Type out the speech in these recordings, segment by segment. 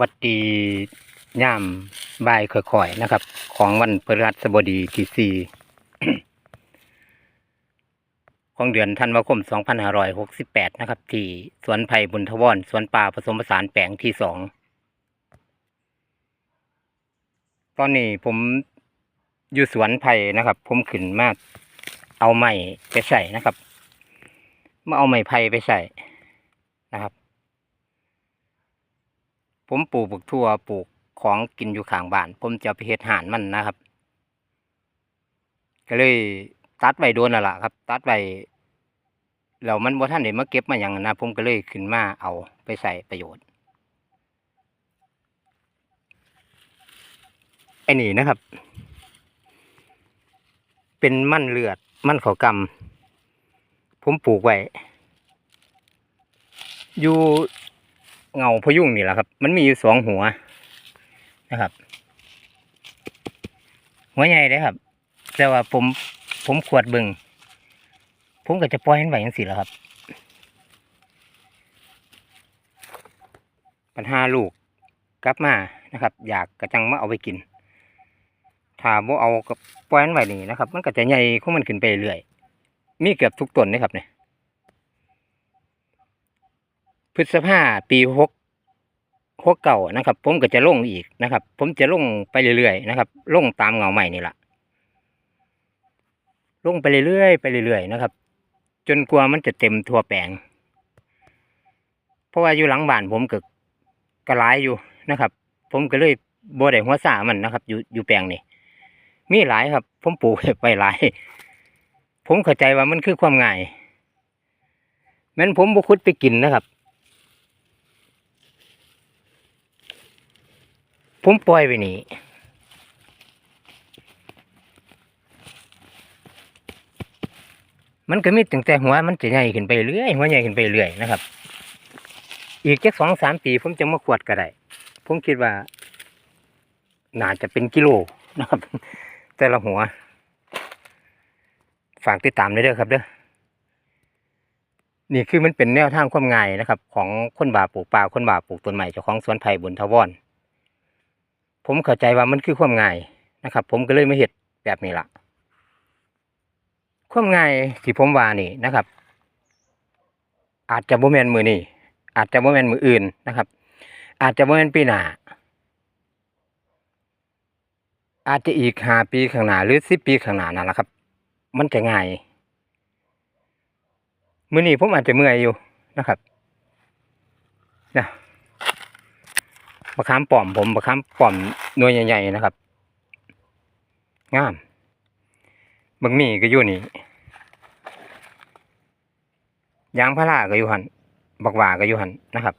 วัดดีย่ามบายค่อยๆนะครับ ของวันพฤหัสบดีที่สี่ของเดือนธันวาคม 2568 นะครับ ที่สวนไผ่บุญทวรสวนป่าผสมผสานแปลงที่สอง ตอนนี้ผมอยู่สวนไผ่นะครับ ผมขึ้นมาก เอาไม้ไปใส่นะครับมาเอาไม้ไผ่ไปใส่นะครับ ผมปลูกบักทั่วปลูกของกินอยู่ข้างบ้าน ผมจะเอาไปเฮ็ดหานมันนะครับ ก็เลยตัดไว้โดนแล้วล่ะครับ ตัดไว้แล้วมันบ่ทันได้มาเก็บมาหยังนะผมก็เลยขึ้นมาเอาไปใส่ประโยชน์ไอ้นี่นะครับ เป็นมันเลือดมันขากำผมปลูกไว้อยู่ เงาพยุงนี่แหละครับ มันมีอยู่สองหัวนะครับ หัวใหญ่เลยครับ แต่ว่าผมผมขวดบิงผมก็จะปล่อยให้มันไหวอย่างสิแหล้วครับ ปัญหาลูกกลับมานะครับ อยากกระจังมาเอาไปกิน ถ้าบ่เอากับปล่อยมันไว้นี่นะครับ มันก็จะใหญ่ของมันขึ้นไปเรื่อย มีเกือบทุกต้นเลยครับเนี่ย พฤษภาปีหกหกเก่านะครับ ผมก็จะลงอีกนะครับ ผมจะลงไปเรื่อยๆนะครับ ลงตามเงาใหม่นี่แหละลงไปเรื่อยๆไปเรื่อยๆนะครับ จนกว่ามันจะเต็มทั่วแปลง เพราะว่าอยู่หลังบ้านผมก็กระไรอยู่นะครับ ผมก็เลยบ่ได้หัวสามันนะครับ อยู่อยู่แปลงนี่มีหลายครับ ผมปลูกไปหลาย ผมเข้าใจว่ามันคือความง่ายแม้นผมบุคุดไปกินนะครับ ผมปล่อยไปนี่มันก็มีตั้งแต่หัวมันจะใหญ่ขึ้นไปเรื่อยหัวใหญ่ขึ้นไปเรื่อยนะครับ อีกแค่สองสามปีผมจะมาขวดก็ได้ผมคิดว่า น่าจะเป็นกิโลนะครับ แต่ละหัว ฝากติดตามด้วยเด้อครับเด้อนี่คือมันเป็นแนวทางความง่ายนะครับ ของคนบาปลูกป่าคนบาปลูกต้นใหม่เจ้าของสวนไผ่บุญทวร ผมเข้าใจว่ามันคือความง่ายนะครับ ผมก็เลยมาเห็ดแบบนี้ละความง่ายที่ผมว่านี่นะครับ อาจจะบ่แมนมือนี่อาจจะบ่แมนมืออื่นนะครับ อาจจะบ่แมนปีหน้าอาจจะอีกห้าปีข้างหน้าหรือสิบปีข้างหน้านั่นแหละครับ มันจะง่ายมือนี้ผมอาจจะเมื่อยอยู่นะครับนะ บะขามป้อมผมบะขามป้อมหน่วยใหญ่ๆนะครับ งามบางมีก็อยู่นี่ยางพาราก็อยู่หันบักหว่าก็อยู่หันนะครับ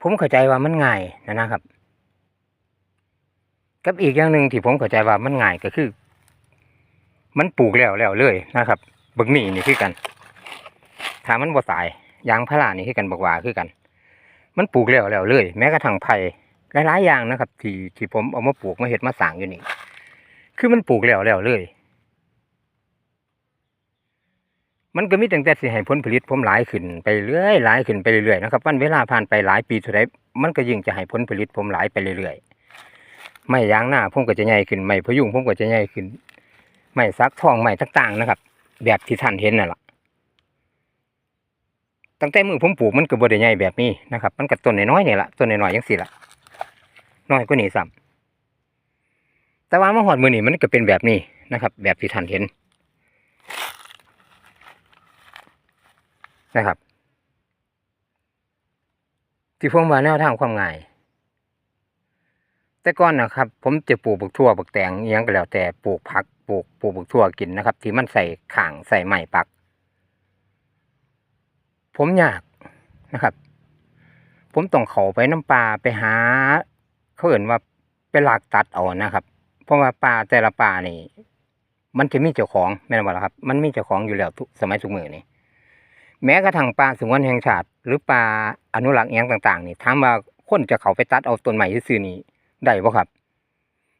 ผมเข้าใจว่ามันง่ายนะนะครับ กับอีกอย่างหนึ่งที่ผมเข้าใจว่ามันง่ายก็คือ มันปลูกแล้วแล้วเลยนะครับบักหมี่นี่คือกันถ้ามันบ่ตาย ยางพารานี่คือกันบักว่าคือกัน มันปลูกแล้วแล้วเลย แม้กระทั่งไผ่หลายๆอย่างนะครับ ที่ที่ผมเอามาปลูกมาเห็ดมาสางอยู่นี่ คือมันปลูกแล้วแล้วเลย มันก็มีตั้งแต่สิให้ผลผลิตผมหลายขึ้นไปเรื่อยหลายขึ้นไปเรื่อยๆนะครับวันเวลาผ่านไปหลายปีเท่าไรมันก็ยิ่งจะให้ผลผลิตผมหลายไปเรื่อยๆไม่ยางหน้าผมก็จะใหญ่ขึ้นไม่พยุงผมก็จะใหญ่ขึ้น ไม้ซักทองไม้ต่างๆนะครับ แบบที่ท่านเห็นนั่นแหละ ตั้งแต่มือผมปลูกมันก็บ่ได้ใหญ่แบบนี้นะครับ มันก็ต้นน้อยๆนี่แหละต้นน้อยๆอย่างสี่ละน้อยกว่านี้ซ้ำแต่ว่ามาหอดมือนี่มันก็เป็นแบบนี้นะครับ แบบที่ท่านเห็นนะครับ ที่ผมว่าแนวทางความง่าย แต่ก่อนนะครับ ผมจะปลูกบักทั่วบักแตงอิหยังก็แล้วแต่ปลูกผักปลูกปลูกบักทั่วกินนะครับ ที่มันใส่ข่างใส่ไม้ปัก ผมยากนะครับ ผมต้องเขาไปน้ำปลาไปหาเขาเอ่นว่าไปหลากตัดเอานะครับ เพราะว่าปลาแต่ละปลานี่ มันจะมีเจ้าของแม่นบ่ล่ะครับ มันมีเจ้าของอยู่แล้วทุกสมัยทุกมือนี่แม้กระทั่งปลาสงวนแห่งชาติ หรือปลาอนุรักษ์อหย่างต่าง ๆ นี่ถามว่าคนจะเขาไปตัดเอาต้นใหม่ซื่อนี่ได้บ่ครับ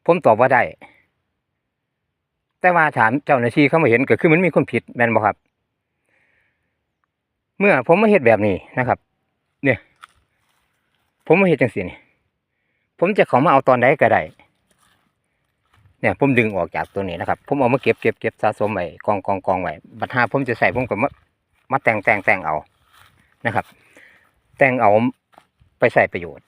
ผมตอบว่าได้แต่ว่าถามเจ้าหน้าที่เขามาเห็นก็คือมันมีคนผิดแม่นบ่ครับ เมื่อผมมาเฮ็ดแบบนี้นะครับ เนี่ย ผมมาเฮ็ดจังซี่นี่ผมจะเขามาเอาตอนใดก็ได้เนี่ยผมดึงออกจากตัวนี้นะครับ ผมเอามาเก็บเก็บเก็บสะสมไว้กองกองกองไว้บัดหาผมจะใส่ผมก็มามาแต่งแต่งแต่งเอานะครับ แต่งเอาไปใส่ประโยชน์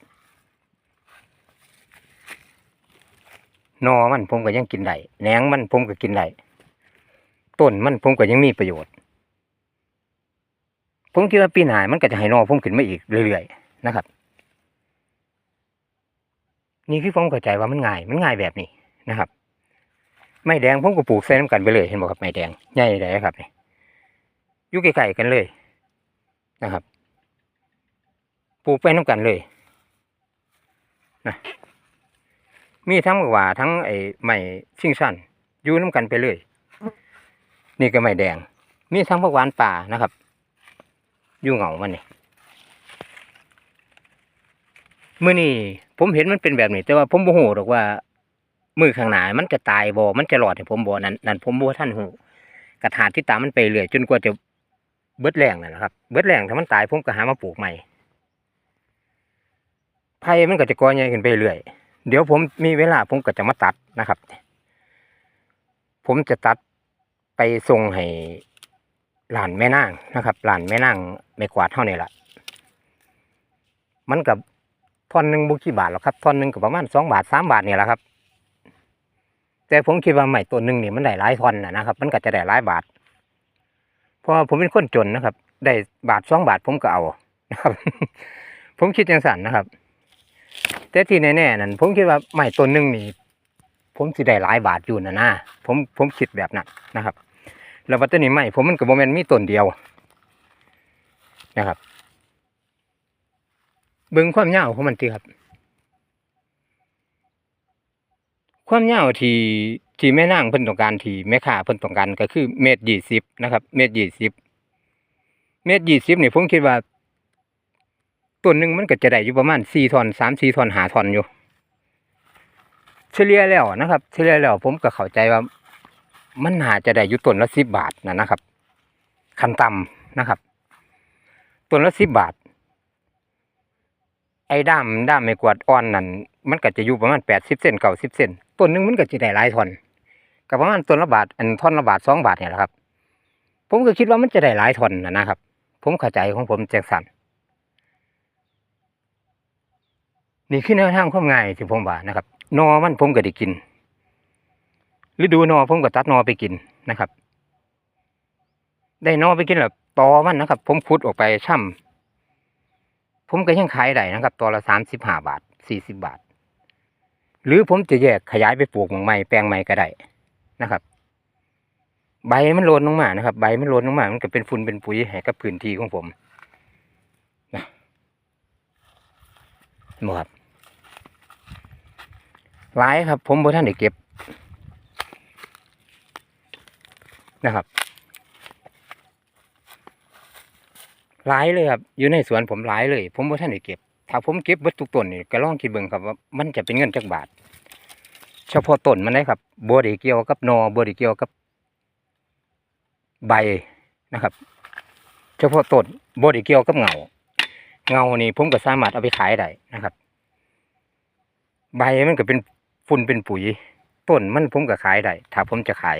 นอมันผมก็ยังกินได้แหนงมันผมก็กินได้ต้นมันผมก็ยังมีประโยชน์ ผมคิดว่าปีหน้ามันก็จะให้นอผมขึ้นมาอีกเรื่อยๆนะครับ นี่คือผมเข้าใจว่ามันง่าย มันง่ายแบบนี้นะครับ ไม้แดงผมก็ปลูกใส่น้ำกันไปเลยเห็นบ่ครับไม้แดงใหญ่เลยครับนี่อยู่ใกล้ๆกันเลยนะครับ ปลูกไปน้ำกันเลยนะมีทั้งหว่าทั้งไอ้ไม้ชิงชันอยู่น้ำกันไปเลย นี่ก็ไม้แดง มีทั้งผักหวานป่านะครับ อยู่เหงามันนี่มื่อนี่ผมเห็นมันเป็นแบบนี้ แต่ว่าผมบ่ฮู้หรอกว่า มือข้างหน้ามันจะตายบ่มันจะรอดให้ผมบ่นั่นนั่นผมบ่ทันฮู้กระถางที่ตามมันไปเรื่อยจนกว่าจะเบิดแรงนั่นะครับ เบิดแรงถ้ามันตายผมก็หามาปลูกใหม่ไผ่มันก็จะกอใหญ่ขึ้นไปเรื่อยเดี๋ยวผมมีเวลาผมก็จะมาตัดนะครับ ผมจะตัดไปส่งให้ หลานแม่นางนะครับหลานแม่นางไม่กวาดเท่านี้แหละมันกับท่อนหนึ่งบุกี่บาทหรอกครับท่อนหนึ่งก็ประมาณสองบาทสามบาทเนี่แหละครับ แต่ผมคิดว่าใหม่ตัวหนึ่งนี่มันได้หลายท่อนนะครับ มันก็จะได้หลายบาทเพราะผมเป็นคนจนนะครับ ได้บาทสองบาทผมก็เอานะครับ ผมคิดอย่างสั่นนะครับ แต่ที่แน่ๆนั่นผมคิดว่าใหม่ตัวหนึ่งนี่ ผมสิได้หลายบาทอยู่นะนะผมผมคิดแบบนั้นนะครับ แล้ววัตถุนี้ใหม่ผมมันก็บ่แม่นมีต้นเดียวนะครับเบิ่งความยาวของมันทีครับ ความยาวที่ที่แม่นางเพิ่นต้องการที่แม่ค้าเพิ่นต้องการก็คือเมตรยี่สิบนะครับ เมตรยี่สิบเมตรยี่สิบนี่ผมคิดว่าต้นหนึ่งมันก็จะได้อยู่ประมาณสี่ทอนสามสี่ทอนหาทอนอยู่ เฉลี่ยแล้วนะครับ เฉลี่ยแล้วผมก็เข้าใจว่า มันน่าจะได้อยู่ต้นละสิบบาทนะนะครับคันต่ำนะครับต้นละสิบบาท ไอ้ด้ามด้ามไม้กวาดอ่อนนั่นมันก็จะอยู่ประมาณแปดสิบเซนเก้าสิบเซนต้นหนึงมันก็จะได้หลายท่อนก็ประมาณต้นละบาทอันท่อนละบาทสองบาทเนี่ยแหละครับ ผมก็คิดว่ามันจะได้หลายท่อนนะนะครับ ผมเข้าใจของผมแจ็คสันนี่คือแนวทางความง่ายที่ผมว่านะครับนอมันผมก็ได้กิน ฤดูนอผมก็ตัดนอไปกินนะครับ ได้นอไปกินแล้วตอมันนะครับ ผมขุดออกไปช่ำผมก็ยังขายได้นะครับตัวละสามสิบห้าบาทสี่สิบบาท หรือผมจะแยกขยายไปปลูกหมองใหม่แปลงใหม่ก็ได้นะครับ ใบมันโลนลงมานะครับ ใบมันโลนลงมา มันก็เป็นฝุ่นเป็นปุ๋ยให้กับพื้นที่ของผมนะหมดครับหลายครับ ผมบ่ท่านได้เก็บ นะครับหลายเลยครับอยู่ในสวนผมหลายเลย ผมบ่ทันได้เก็บ ถ้าผมเก็บเบิดทุกต้นนี่ก็ลองคิดเบิ่งครับว่ามันจะเป็นเงินจักบาท เฉพาะต้นมันได้ครับบ่ได้เกี่ยวกับนอบ่ได้เกี่ยวกับใบนะครับ เฉพาะต้นบ่ได้เกี่ยวกับเงาเงานี่ผมก็สามารถเอาไปขายได้นะครับ ใบมันก็เป็นฝุ่นเป็นปุ๋ยต้นมันผมก็ขายได้ถ้าผมจะขาย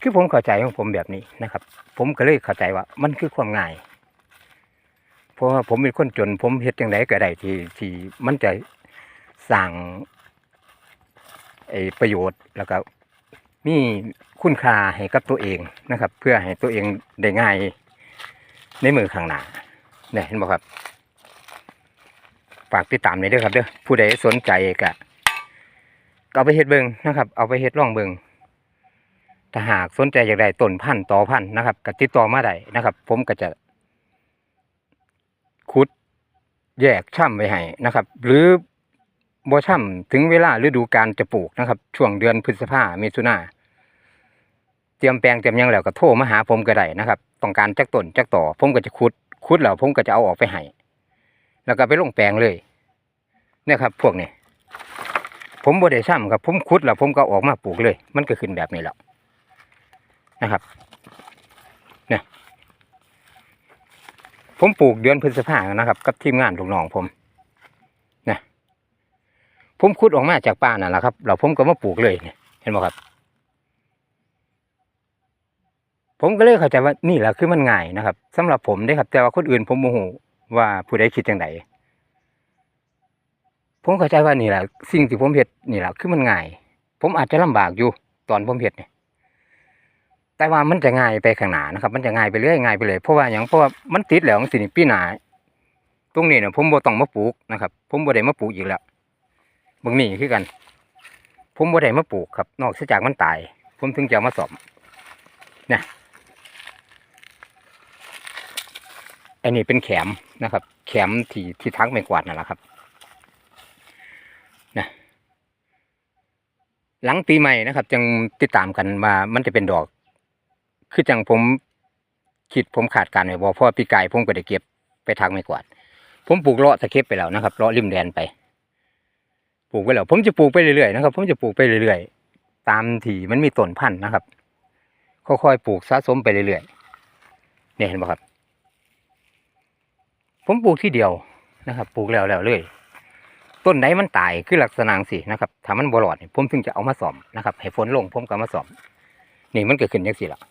คือผมเข้าใจของผมแบบนี้นะครับ ผมก็เลยเข้าใจว่า มันคือความง่าย เพราะว่าผมเป็นคนจน ผมเฮ็ดจังไดก็ได้ที่ที่มันจะสร้างไอ้ประโยชน์แล้วก็มีคุณค่าให้กับตัวเองนะครับ เพื่อให้ตัวเองได้ง่ายในมือข้างหน้าเนี่ยเห็นบ่ครับฝากติดตามหน่อยด้อครับเด้อผู้ใดสนใจก็เอาไปเฮ็ดเบิงนะครับ เอาไปเฮ็ดลองเบิง ถ้าหากสนใจอยากได้ต้นพันธุ์ต่อพันธุ์นะครับก็ติดต่อมาได้นะครับ ผมก็จะขุดแยกช่ำไว้ให้นะครับ หรือบ่ช่ำถึงเวลาฤดูการจะปลูกนะครับ ช่วงเดือนพฤษภาเมถุนาเตรียมแปลงเตรียมยังแล้วก็โทรมาหาผมก็ได้นะครับ ต้องการจักต้นจักต่อ ผมก็จะขุดขุดแล้วผมก็จะเอาออกไปให้แล้วก็ไปลงแปลงเลยเนี่ยครับ พวกนี้ผมบ่ได้ช่ำครับ ผมขุดแล้วผมก็ออกมาปลูกเลย มันก็ขึ้นแบบนี้แหละ นะครับเนี่ยผมปลูกเดือนพฤษภาคมนะครับ กับทีมงานลูกน้องผมนะผมขุดออกมาจากป่านั่นแหละครับเราผมก็มาปลูกเลยเนี่ยเห็นไหมครับ ผมก็เลยเข้าใจว่านี่แหละคือมันง่ายนะครับสำหรับผมเด้ครับ แต่ว่าคนอื่นผมโมโหว่าผู้ใดคิดจังไดผมเข้าใจว่านี่แหละสิ่งที่ผมเฮ็ดนี่แหละคือมันง่าย ผมอาจจะลำบากอยู่ตอนผมเฮ็ดเนี่ย แต่ว่ามันจะง่ายไปข้างหน้านะครับ มันจะง่ายไปเรื่อยง่ายไปเลยเพราะว่าอย่างเพราะว่ามันติดแล้วสิปีหนาตรงนี้เนี่ยผมบ่ต้องมาปลูกนะครับผมบ่ได้มาปลูกอีกแล้วบางนี่คือกัน ผมบ่ได้มาปลูกครับ นอกจากมันตาย ผมถึงจะมาสอมนะอันนี้เป็นแขมนะครับ แขมที่ที่ทักไม่กวาดนั่นแหละครับนะหลังปีใหม่นะครับ จึงติดตามกันว่ามันจะเป็นดอก คือจังผมคิดผมขาดการไว้บ่เพราะว่กายผมก็ได้เก็บไปทางไม่กวาด ผมปลูกเลาะตะเข็บไปแล้วนะครับเลาะริมแดนไปปลูกไปแล้วผมจะปลูกไปเรื่อยๆนะครับ ผมจะปลูกไปเรื่อยๆตามที่มันมีต้นพันธุ์นะครับค่อยๆปลูกสะสมไปเรื่อยๆเนี่ยเห็นไหมครับ ผมปลูกที่เดียวนะครับ ปลูกแล้วแล้วเลยต้นไหนมันตายคือลักษณะสินะครับถ้ามันบรอดเนี่ยผมถึงจะเอามาสอมนะครับให้ฝนลงผมก็เอามาสอมนี่มันเกิดขึ้นยังสิละนะ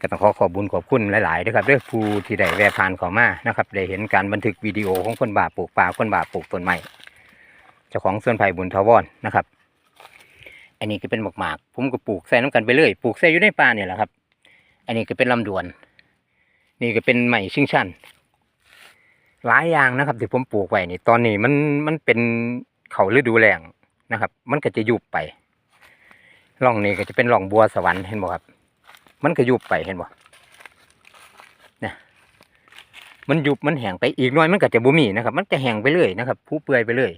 ก็ต้องขอขอบบุญขอบคุณหลายๆด้วยครับด้วยผู้ที่ได้แวะผ่านเข้ามานะครับได้เห็นการบันทึกวิดีโอของคนบาปลูกป่าคนบาปลูกต้นไม้เจ้าของสวนไผ่บุญทวรนะครับ อันนี้ก็เป็นหมากหมากๆผมก็ปลูกใส่น้ำกันไปเรื่อยปลูกใส่อยู่ในป่าเนี่ยแหละครับ อันนี้ก็เป็นลำดวน นี่ก็เป็นไม้ชิงชันหลายอย่างนะครับที่ผมปลูกไว้นี่ตอนนี้มันมันเป็นเขาฤดูแล้งนะครับ มันก็จะยุบไปร่องนี้ก็จะเป็นร่องบัวสวรรค์เห็นบ่ครับ มันก็ยุบไปเห็นบ่เนี่ยมันยุบมันแห้งไปอีกหน้อยมันก็จะบ่มีนะครับ มันจะแห้งไปเรื่อยนะครับผู้เปื่อยไปเรื่อย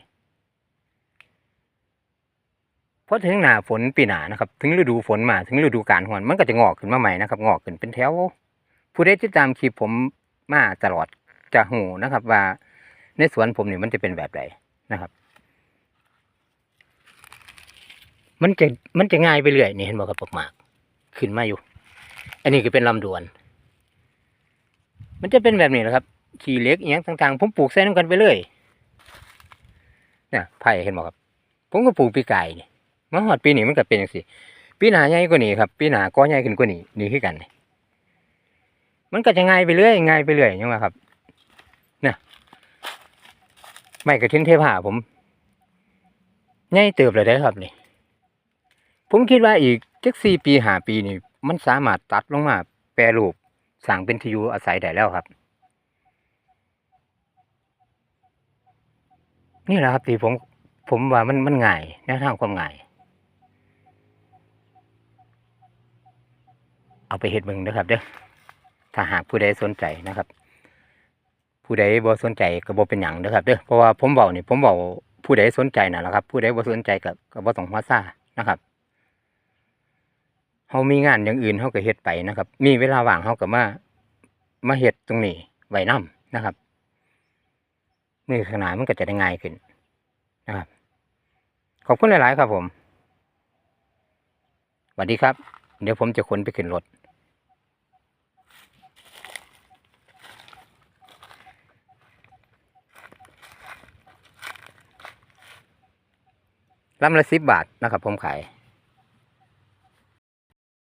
พอถึงหน้าฝนปีหนานะครับ ถึงฤดูฝนมาถึงฤดูกาลของมันมันก็จะงอกขึ้นมาใหม่นะครับงอกขึ้นเป็นแถว ผู้ใดที่ตามคลิปผมมาตลอดจะหูนะครับ ว่าในสวนผมนี่มันจะเป็นแบบใดนนะครับ มันจะมันจะง่ายไปเรื่อยนี่เห็นบ่ครับปกหมาก ขึ้นมาอยู่ อันนี้ก็เป็นลำดวน มันจะเป็นแบบนี้แหละครับ ขี้เล็กอหย่างต่างๆ ผมปลูกใส่น้ำกันไปเลยเนี่ยไผ่เห็นบ่ครับ ผมก็ปลูกปีไกายนี่มาหอดปีนี้มันก็เป็นอย่างสิปีหนาใหญ่กว่านี้ครับปีหน้าก็ใหญ่ขึ้นกว่านี้นี่คือกันนี่มันก็จะง่ายไปเรื่อยง่ายไปเรื่อยยังไงครับเนี่ยไม่กระทิ้นเทพหาผมง่ายเติบเลยได้ครับนี่ผมคิดว่าอีกจักสี่ปีหาปีนี่ มันสามารถตัดลงมา แปรรูปสร้างเป็นที่อยู่อาศัยได้แล้วครับ นี่แหละครับที่ผมผมว่ามันมันง่ายแนวทางความง่าย เอาไปเฮ็ดเบิ่งนะครับเด้อถ้าหากผู้ใดสนใจนะครับ ผู้ใดบ่สนใจก็บ่เป็นหยังเด้อครับเด้อเพราะว่าผมเว้านี่ผมเว้าผู้ใดสนใจน่ะแหละครับ ผู้ใดบ่สนใจก็ก็บ่ต้องมาซ่านะครับ เฮามีงานอย่างอื่นเฮาก็เฮ็ดไปนะครับ มีเวลาว่างเฮาก็มามาเฮ็ดตรงนี้ไว้นํนะครับนี่ขนาดมันก็จะได้ง่ายขึ้นนะครับขอบคุณหลาย ๆ ครับผมสวัสดีครับ เดี๋ยวผมจะขนไปขึ้นรถลำละสิบบาทนะครับผมขาย